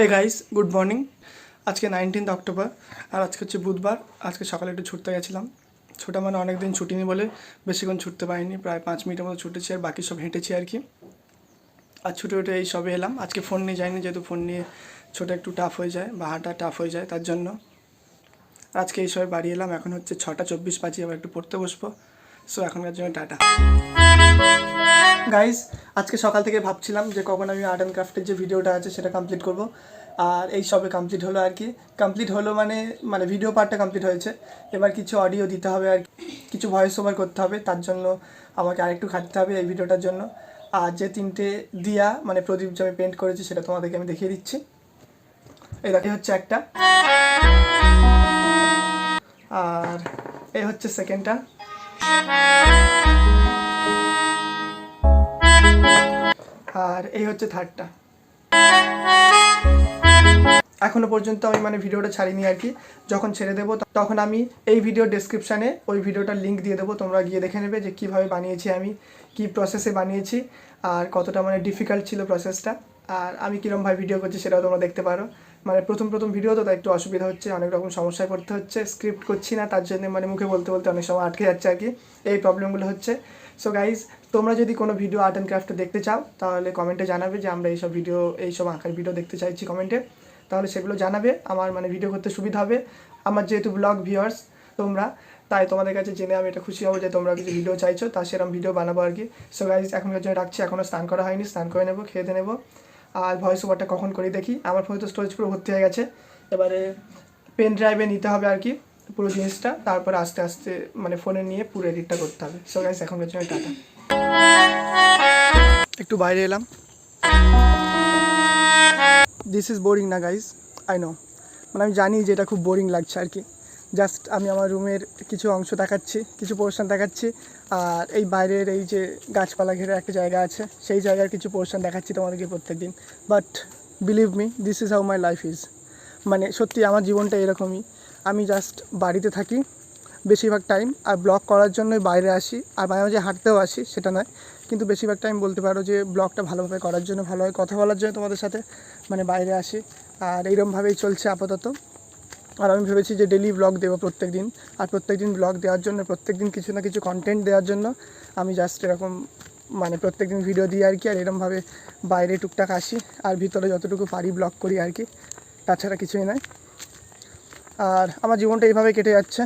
হে guys good morning আজকে nineteenth October আর আজকে হচ্ছে বুধবার। আজকে সকালে একটু ছুটতে গেছিলাম। ছোটা মানে অনেক দিন ছুটিনি বলে বেশিক্ষণ ছুটতে পারিনি, প্রায় পাঁচ মিনিটের মতো ছুটেছি আর বাকি সব হেঁটেছি আর কি। আর ছুটে উঠে এই সবে এলাম। আজকে ফোন নিয়ে যাইনি, যেহেতু ফোন নিয়ে ছোটো একটু টাফ হয়ে যায়, বা হাঁটা টাফ হয়ে যায়, তার জন্য। আজকে এই সবে বাড়ি এলাম, এখন হচ্ছে ছটা চব্বিশ বাজে আবার একটু পড়তে বসবো। সো এখনকার জন্য টাটা। গাইস আজকে সকাল থেকে ভাবছিলাম যে কখন আমি আর্ট অ্যান্ড ক্রাফটের যে ভিডিওটা আছে সেটা কমপ্লিট করব। আর এই সবে কমপ্লিট হলো আর কি। কমপ্লিট হলো মানে মানে ভিডিও পার্টটা কমপ্লিট হয়েছে। এবার কিছু অডিও দিতে হবে আর কিছু ভয়েস ওভার করতে হবে, তার জন্য আমাকে আরেকটু খাটতে হবে এই ভিডিওটার জন্য। আর যে তিনটে দিয়া মানে প্রদীপ যে আমি পেন্ট করেছি সেটা তোমাদেরকে আমি দেখিয়ে দিচ্ছি। দেখে হচ্ছে একটা। আর এই হচ্ছে সেকেন্ডটা আর এই হচ্ছে থার্ডটা এখনও পর্যন্ত আমি মানে ভিডিওটা ছাড়িনি আর কি। যখন ছেড়ে দেবো তখন আমি এই ভিডিও ডেসক্রিপশানে ওই ভিডিওটার লিঙ্ক দিয়ে দেবো, তোমরা গিয়ে দেখে নেবে যে কীভাবে বানিয়েছি আমি, কি প্রসেসে বানিয়েছি, আর কতটা মানে ডিফিকাল্ট ছিল প্রসেসটা আর আমি কীরমভাবে ভিডিও করছি সেটাও তোমরা দেখতে পারো। মানে প্রথম প্রথম ভিডিও তো তাই একটু অসুবিধা হচ্ছে, অনেক রকম সমস্যায় পড়তে হচ্ছে স্ক্রিপ্ট করছি না, তার জন্য মানে মুখে বলতে বলতে অনেক সময় আটকে যাচ্ছে আর কি। এই প্রবলেমগুলো হচ্ছে। সো গাইজ তোমরা যদি কোনো ভিডিও আর্ট অ্যান্ড ক্রাফটে দেখতে চাও, তাহলে কমেন্টে জানাবে যে আমরা এইসব ভিডিও এইসব আঁকার ভিডিও দেখতে চাইছি কমেন্টে তাহলে সেগুলো জানাবে, আমার মানে ভিডিও করতে সুবিধা হবে। আমার যেহেতু ব্লগ ভিউয়ার্স তোমরা, তাই তোমাদের কাছে জেনে আমি এটা খুশি হব যে তোমরা কিছু ভিডিও চাইছো, তা সেরকম ভিডিও বানাবো আর কি। সো গাইজ এখনকার জন্য রাখছি এখনও স্নান করা হয়নি, স্নান করে নেব, খেয়ে নেব। আর ভয়েস ওভারটা কখন করি দেখি। আমার ফোনে তো স্টোরেজ পুরো ভর্তি হয়ে গেছে। এবারে পেন ড্রাইভে নিতে হবে আর কি। পুরো জিনিসটা, তারপর আস্তে আস্তে মানে ফোনে নিয়ে পুরো এডিটটা করতে হবে। সো গাইস এখনকার জন্য টাটা। একটু বাইরে এলাম। দিস ইজ বোরিং না গাইস আই নো মানে আমি জানি যে এটা খুব বোরিং লাগছে আর কি। জাস্ট আমি আমার রুমের কিছু অংশ দেখাচ্ছি, কিছু পোর্শন দেখাচ্ছি, আর এই বাইরের এই যে গাছপালা ঘেরে একটা জায়গা আছে, সেই জায়গার কিছু পোর্শন দেখাচ্ছি তোমাদেরকে প্রত্যেক দিন but believe me this is how my life is মানে সত্যি আমার জীবনটা এরকমই। আমি জাস্ট বাড়িতে থাকি, বেশিরভাগ টাইম আর ব্লগ করার জন্যই বাইরে আসি, আর মাঝে মাঝে হাঁটতেও আসি, সেটা নয়। কিন্তু বেশিরভাগ টাইম বলতে পারো যে ব্লগটা ভালোভাবে করার জন্য ভালোভাবে কথা বলার জন্য তোমাদের সাথে মানে বাইরে আসি, আর এইরকমভাবেই চলছে আপাতত। আর আমি ভেবেছি যে ডেলি ব্লগ দেবো প্রত্যেক দিন আর প্রত্যেক দিন ব্লগ দেওয়ার জন্য প্রত্যেক দিন কিছু না কিছু কন্টেন্ট দেওয়ার জন্য আমি জাস্ট এরকম মানে প্রত্যেক দিন ভিডিও দিই আর কি, আর এরকমভাবে বাইরে টুকটাক আসি, আর ভিতরে যতটুকু পারি ব্লগ করি আর কি। তাছাড়া কিছুই নয়। আর আমার জীবনটা এইভাবে কেটে যাচ্ছে।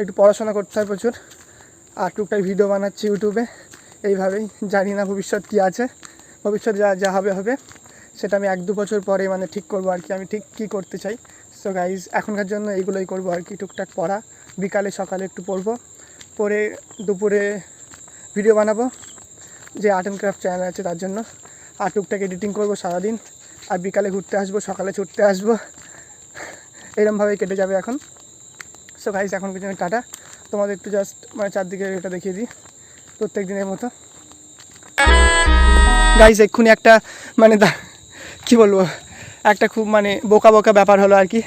একটু পড়াশোনা করতে হয় প্রচুর। আর টুকটাক ভিডিও বানাচ্ছি ইউটিউবে এইভাবেই। জানি না ভবিষ্যৎ কী আছে। ভবিষ্যৎ যা যা হবে হবে। সেটা আমি এক দু বছর পরে মানে ঠিক করব আর কি। আমি ঠিক কী করতে চাই। সো গাইজ এখনকার জন্য এইগুলোই করব আর কি। টুকটাক পড়া। বিকালে, সকালে একটু পড়ব। পরে দুপুরে ভিডিও বানাবো। যে আর্ট অ্যান্ড ক্রাফট চ্যানেল আছে তার জন্য। আর টুকটাক এডিটিং করব সারাদিন। আর বিকালে ঘুরতে আসব, সকালে ছুটতে আসব। এরমভাবেই কেটে যাবে এখন। সো গাইজ এখন কিছু টাটা। তোমাদের একটু জাস্ট মানে চারদিকে এটা দেখিয়ে দিই, প্রত্যেক দিনের মতো। গাইজ এক্ষুনি একটা মানে কি বলব? একটা খুব মানে বোকা বোকা ব্যাপার হলো আর কি।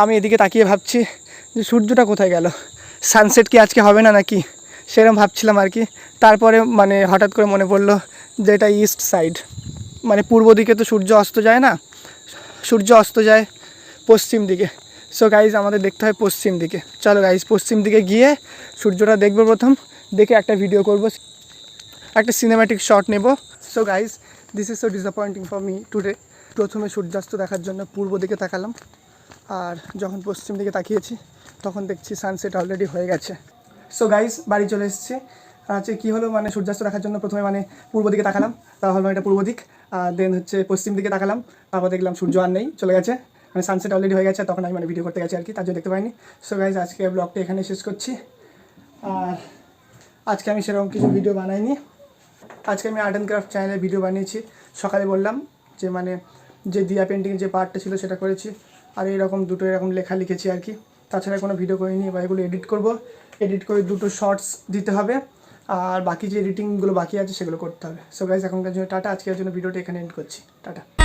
আমি এদিকে তাকিয়ে ভাবছি যে সূর্যটা কোথায় গেল? সানসেট কি আজকে হবে না নাকি? সেরকম ভাবছিলাম আর কি। তারপরে মানে হঠাৎ করে মনে পড়ল যে এটা ইস্ট সাইড মানে পূর্ব দিকে তো সূর্য অস্ত যায় না? সূর্য অস্ত যায় পশ্চিম দিকে। সো গাইজ আমাদের দেখতে হয় পশ্চিম দিকে। চলো গাইজ পশ্চিম দিকে গিয়ে সূর্যটা দেখব প্রথম। দেখে একটা ভিডিও করব। একটা সিনেম্যাটিক শট নেব। So guys this is so disappointing for me today প্রথমে সূর্যাস্ত দেখার জন্য পূর্ব দিকে তাকালাম। আর যখন পশ্চিম দিকে তাকিয়েছি, তখন দেখছি সানসেট অলরেডি হয়ে গেছে। সো গাইজ বাড়ি চলে এসেছি। হচ্ছে কী হলো মানে সূর্যাস্ত দেখার জন্য প্রথমে মানে পূর্ব দিকে তাকালাম। তাহলে এটা পূর্ব দিক। আর দেন হচ্ছে পশ্চিম দিকে তাকালাম। তারপর দেখলাম সূর্য আর নেই, চলে গেছে। মানে সানসেট অলরেডি হয়ে গেছে, তখন আমি মানে ভিডিও করতে গেছি আর কি, তার জন্য দেখতে পাইনি। সো গাইজ আজকে ব্লগটা এখানে শেষ করছি। আর আজকে আমি সেরকম কিছু ভিডিও বানাইনি। আজকে আমি আর্ট অ্যান্ড ক্রাফট চ্যানেলে ভিডিও বানিয়েছি। সকালে বললাম যে মানে যে দিয়া পেন্টিং যে পার্টটা ছিল সেটা করেছি। আর এরকম দুটো এরকম লেখা লিখেছি আর কি। তাছাড়া কোনো ভিডিও করিনি বা এগুলো এডিট করব। এডিট করে দুটো শর্টস দিতে হবে। আর বাকি যে এডিটিংগুলো বাকি আছে সেগুলো করতে হবে। সো গাইজ এখনকার জন্য টাটা। আজকের জন্য ভিডিওটা এখানে এন্ড করছি। টাটা।